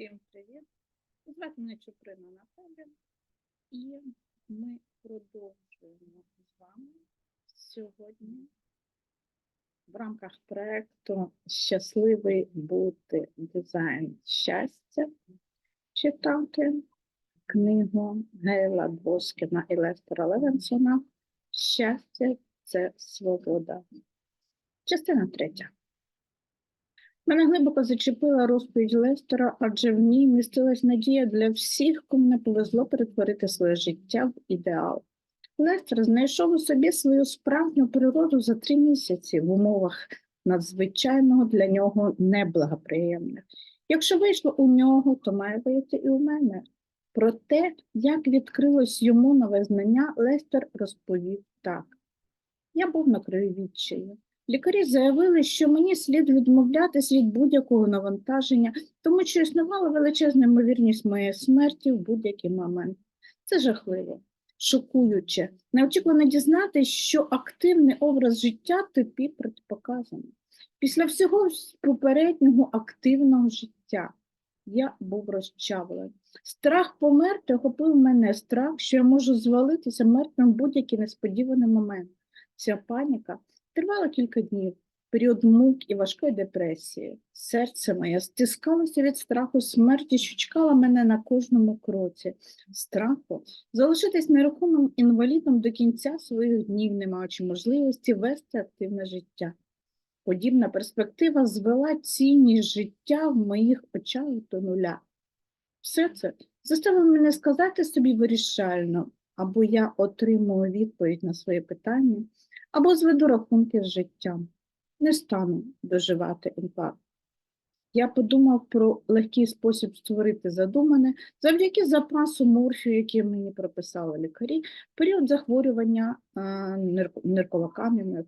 Всім привіт! Звати мене Чуприна Наталя, і ми продовжуємо з вами сьогодні в рамках проєкту Щасливий бути дизайн щастя читати книгу Гейла Двоскіна і Лестера Левенсона Щастя це свобода. Частина третя. Мене глибоко зачепила розповідь Лестера, адже в ній містилась надія для всіх, кому не повезло перетворити своє життя в ідеал. Лестер знайшов у собі свою справжню природу за три місяці в умовах надзвичайного для нього неблагоприємних. Якщо вийшло у нього, то має вийти і у мене. Про те, як відкрилось йому нове знання, Лестер розповів так. Я був на краю відчаю. Лікарі заявили, що мені слід відмовлятись від будь-якого навантаження, тому що існувала величезна ймовірність моєї смерті в будь-який момент. Це жахливо, шокуюче, неочікувано дізнатися, що активний образ життя тобі протипоказаний. Після всього попереднього активного життя я був розчавлений. Страх померти охопив мене, страх, що я можу звалитися мертвим в будь-який несподіваний момент. Ця паніка Тривало кілька днів, період мук і важкої депресії. Серце моє стискалося від страху смерті, що чекала мене на кожному кроці. Страху залишитись нерухомим інвалідом до кінця своїх днів, не маючи можливості вести активне життя. Подібна перспектива звела цінність життя в моїх очах до нуля. Все це заставило мене сказати собі вирішально, або я отримую відповідь на своє питання, або зведу рахунки з життям. Не стану доживати інфаркт. Я подумав про легкий спосіб створити задумане завдяки запасу морфію, який мені прописали лікарі, в період захворювання а, нирк-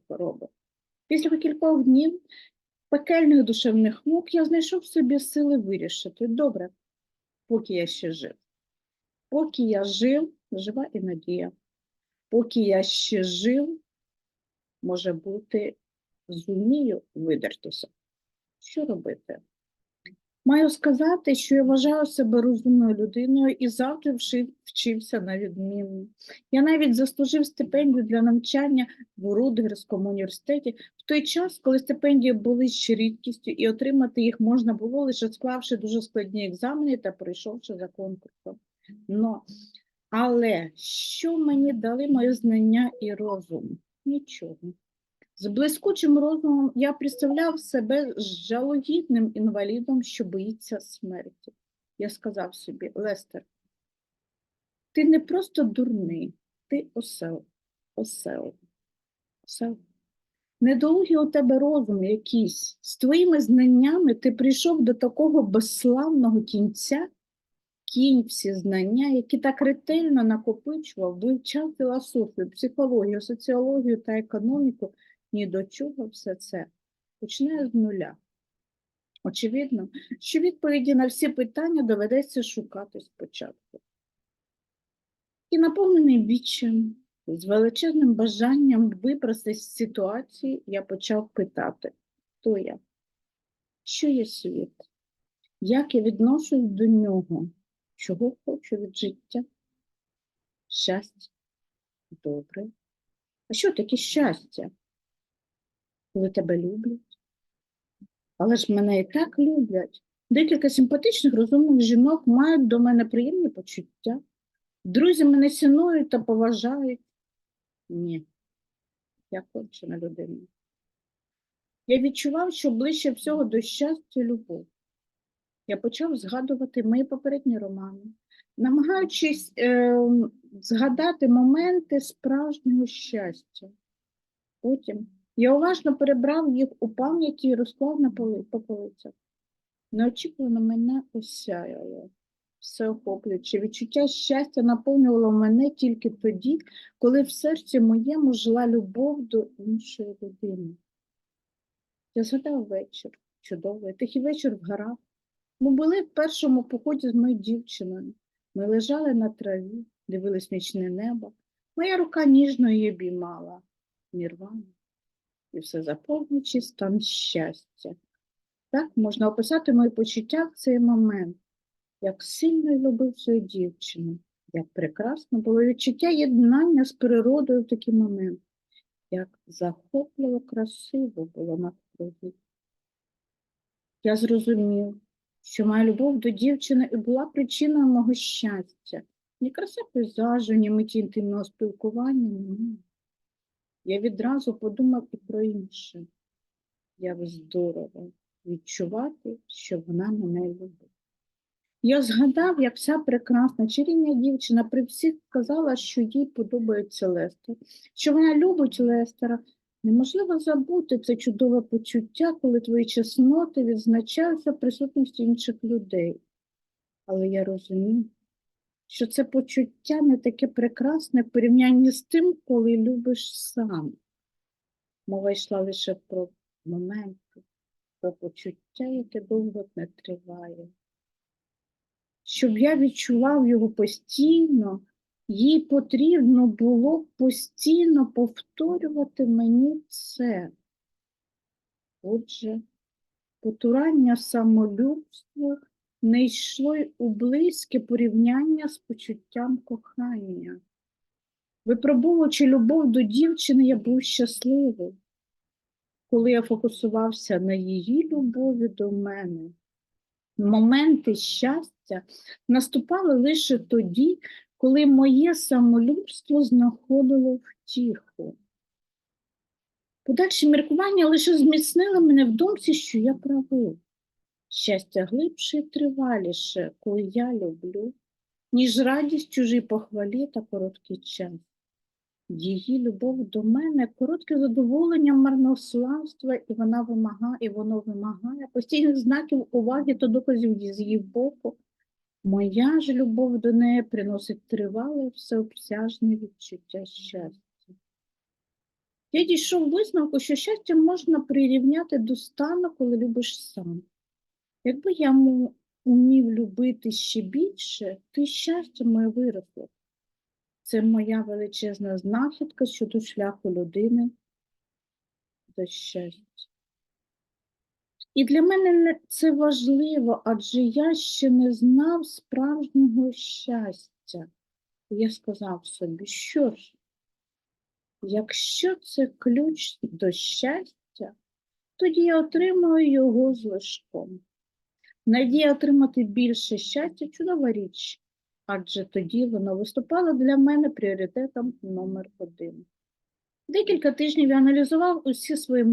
хвороби. Після кількох днів пекельних душевних мук я знайшов собі сили вирішити добре, поки я ще жив. Поки я жив, жива і надія. Поки я ще жив, може бути, зумію видертися. Що робити? Маю сказати, що я вважаю себе розумною людиною і завжди вчився на відмінно. Я навіть заслужив стипендію для навчання в Рудгерському університеті в той час, коли стипендії були ще рідкістю, і отримати їх можна було лише склавши дуже складні екзамени та пройшовши за конкурсом. Но, але що мені дали мої знання і розум? Нічого. З блискучим розумом я представляв себе жалогідним інвалідом, що боїться смерті. Я сказав собі, Лестер, ти не просто дурний, ти осел, осел, осел. Недолугий у тебе розум якийсь. З твоїми знаннями ти прийшов до такого безславного кінця, кінь всі знання, які так ретельно накопичував, вивчав філософію, психологію, соціологію та економіку, ні до чого все це починає з нуля. Очевидно, що відповіді на всі питання доведеться шукати спочатку. І наповнений відчаєм, з величезним бажанням випростити з ситуації, я почав питати, хто я, що є світ, як я відношусь до нього, чого хочу від життя? Щастя. Добре. А що таке щастя? Коли тебе люблять? Але ж мене і так люблять. Декілька симпатичних розумних жінок мають до мене приємні почуття. Друзі мене цінують та поважають. Ні, я кончена людина. Я відчував, що ближче всього до щастя любов. Я почав згадувати мої попередні романи, намагаючись е, згадати моменти справжнього щастя. Потім я уважно перебрав їх у пам'яті і розклав на поли, по полицях. Неочікувано мене осяяло, всеохоплююче. Відчуття щастя наповнювало мене тільки тоді, коли в серці моєму жила любов до іншої людини. Я згадав вечір, чудовий, тихий вечір в горах. Ми були в першому поході з моєю дівчиною. Ми лежали на траві, дивились нічне небо. Моя рука ніжно її обіймала. Нірвана. І все заповнюючи стан щастя. Так можна описати мої почуття в цей момент. як сильно я любив свою дівчину, як прекрасно було відчуття єднання з природою в такий момент, як захопливо красиво було навкруги. Я зрозумів, що моя любов до дівчини і була причиною мого щастя. Ні краса пейзажу, ні миті інтимного спілкування. Ні. Я відразу подумав і про інше. Як здорово відчувати, що вона мене любить. Я згадав, як вся прекрасна чарівна дівчина при всіх сказала, що їй подобається Лестер, що вона любить Лестера. Неможливо забути це чудове почуття, коли твої чесноти відзначаються присутності інших людей. Але я розумів, що це почуття не таке прекрасне в порівнянні з тим, коли любиш сам. Мова йшла лише про моменти, про почуття, яке довго не триває. Щоб я відчував його постійно, їй потрібно було постійно повторювати мені це. Отже, потурання самолюбству не йшло й у близьке порівняння з почуттям кохання. Випробовуючи любов до дівчини, я був щасливий, коли я фокусувався на її любові до мене. Моменти щастя наступали лише тоді, коли моє самолюбство знаходило втіху. Подальші міркування лише зміцнили мене в думці, що я правий. Щастя глибше і триваліше, коли я люблю, ніж радість чужій похвалі та короткий час. Її любов до мене коротке задоволення марнославства, і вона вимагає, і воно вимагає постійних знаків уваги та доказів з її боку. Моя ж любов до неї приносить тривале всеобсяжне відчуття щастя. Я дійшов висновку, що щастя можна прирівняти до стану, коли любиш сам. Якби я умів любити ще більше, то щастя моє виросло. Це моя величезна знахідка щодо шляху людини до щастя. І для мене це важливо, адже я ще не знав справжнього щастя. Я сказав собі, що ж, якщо це ключ до щастя, тоді я отримую його з лишком. Надія отримати більше щастя чудова річ, адже тоді воно виступало для мене пріоритетом номер один. Декілька тижнів я аналізував усі свої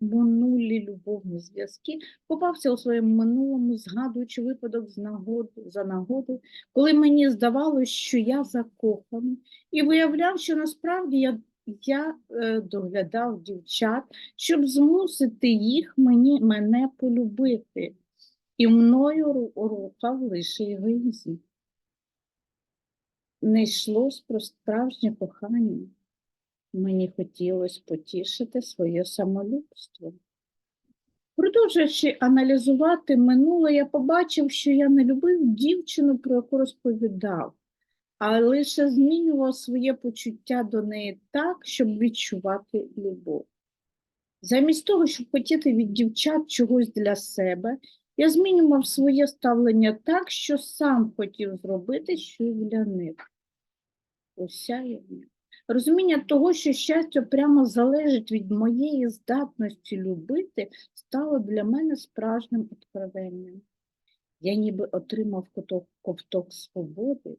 минулі любовні зв'язки, копався у своєму минулому, згадуючи випадок з нагоди, за нагоди, коли мені здавалося, що я закоханий, і виявляв, що насправді я, я е, доглядав дівчат, щоб змусити їх мені, мене полюбити. І мною ру- рухав лише егоїзм. Не йшлось про справжнє кохання. Мені хотілося потішити своє самолюбство. Продовжуючи аналізувати минуле, я побачив, що я не любив дівчину, про яку розповідав, а лише змінював своє почуття до неї так, щоб відчувати любов. Замість того, щоб хотіти від дівчат чогось для себе, я змінював своє ставлення так, що сам хотів зробити щось для них. Осяяння. Розуміння того, що щастя прямо залежить від моєї здатності любити, стало для мене справжнім откровенням. Я ніби отримав ковток, свободи,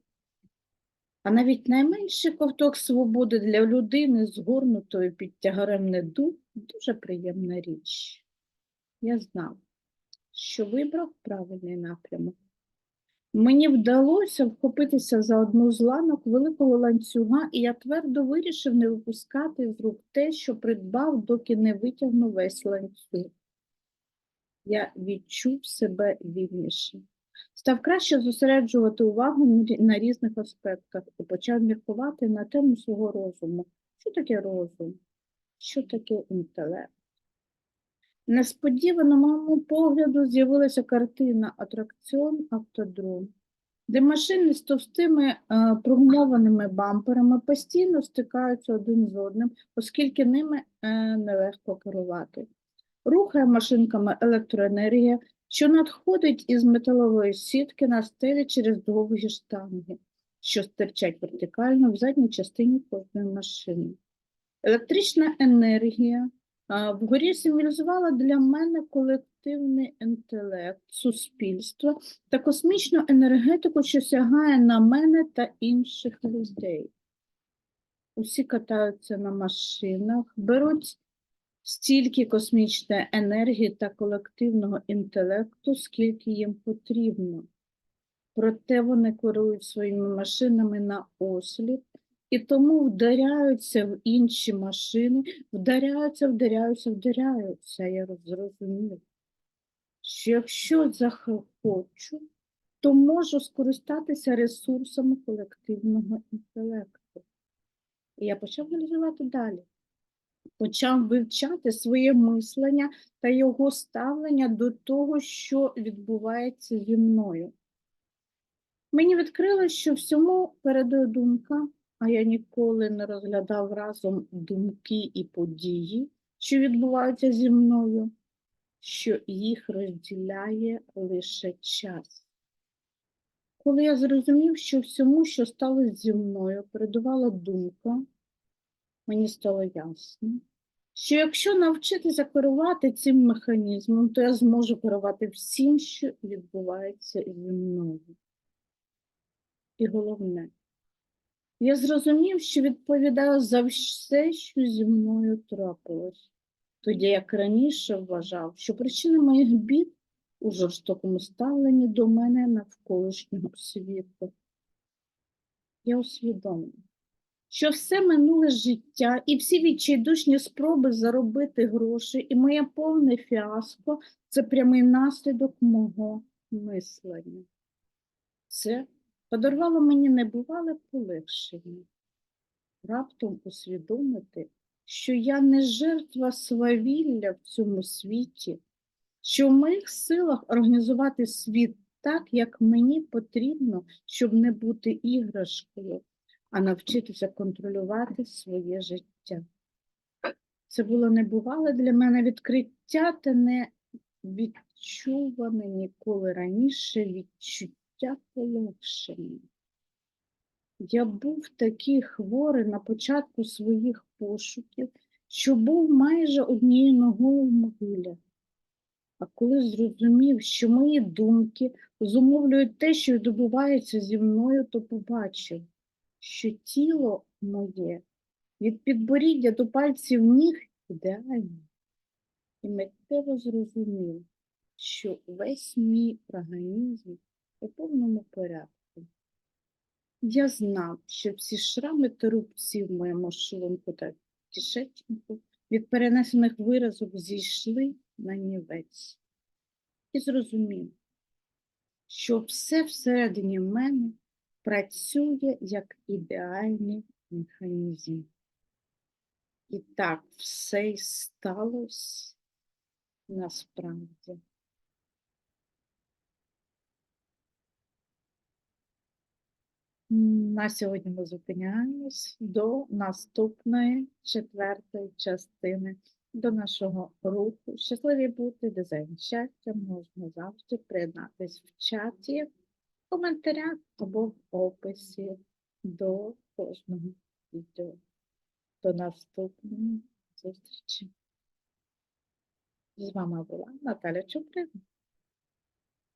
а навіть найменший ковток свободи для людини, згорнутої під тягарем недуг, дуже приємна річ. Я знав, що вибрав правильний напрямок. Мені вдалося вхопитися за одну з ланок великого ланцюга, і я твердо вирішив не випускати з рук те, що придбав, доки не витягну весь ланцюг. Я відчув себе вільніше. Став краще зосереджувати увагу на різних аспектах і почав міркувати на тему свого розуму. Що таке розум? Що таке інтелект? Несподівано моєму погляду з'явилася картина «Атракціон автодром», де машини з товстими е, прогумованими бамперами постійно стикаються один з одним, оскільки ними е, нелегко керувати. Рухає машинками електроенергія, що надходить із металової сітки на стелі через довгі штанги, що стирчать вертикально в задній частині кожної машини. Електрична енергія вгорі символізувала для мене колективний інтелект, суспільство та космічну енергетику, що сягає на мене та інших людей. Усі катаються на машинах, беруть стільки космічної енергії та колективного інтелекту, скільки їм потрібно. Проте вони керують своїми машинами на осліп і тому вдаряються в інші машини, вдаряються, вдаряються, вдаряються. Я зрозумів, що якщо захочу, то можу скористатися ресурсами колективного інтелекту. І я почав аналізувати далі. Почав вивчати своє мислення та його ставлення до того, що відбувається зі мною. Мені відкрилось, що всьому передує думка, а я ніколи не розглядав разом думки і події, що відбуваються зі мною, що їх розділяє лише час. Коли я зрозумів, що всьому, що сталося зі мною, передувала думка, мені стало ясно, що якщо навчитися керувати цим механізмом, то я зможу керувати всім, що відбувається зі мною. І головне, я зрозумів, що відповідаю за все, що зі мною трапилось. Тоді як раніше вважав, що причина моїх бід у жорстокому ставленні до мене навколишнього світу. Я усвідомив, що все минуле життя і всі відчайдушні спроби заробити гроші і моє повне фіаско це прямий наслідок мого мислення. Це подарувало мені небувале полегшення. Раптом усвідомити, що я не жертва свавілля в цьому світі, що в моїх силах організувати світ так, як мені потрібно, щоб не бути іграшкою, а навчитися контролювати своє життя. Це було небувале для мене відкриття та не відчуване ніколи раніше відчуття полегшення. Я був такий хворий на початку своїх пошуків, що був майже однією ногою в могилі. А коли зрозумів, що мої думки зумовлюють те, що відбувається зі мною, то побачив, що тіло моє від підборіддя до пальців ніг ідеальне. І миттєво зрозумів, що весь мій організм у повному порядку. Я знав, що всі шрами та рубці в моєму шлунку та кишечнику від перенесених виразок зійшли на нівець. І зрозумів, що все всередині мене працює як ідеальний механізм. І так все й сталося насправді. На сьогодні ми зупиняємось до наступної четвертої частини, до нашого руху. Щасливі бути, дизайн щастя можна завжди приєднатись в чаті, в коментарях або в описі до кожного відео. До наступної зустрічі. З вами була Наталя Чуприна.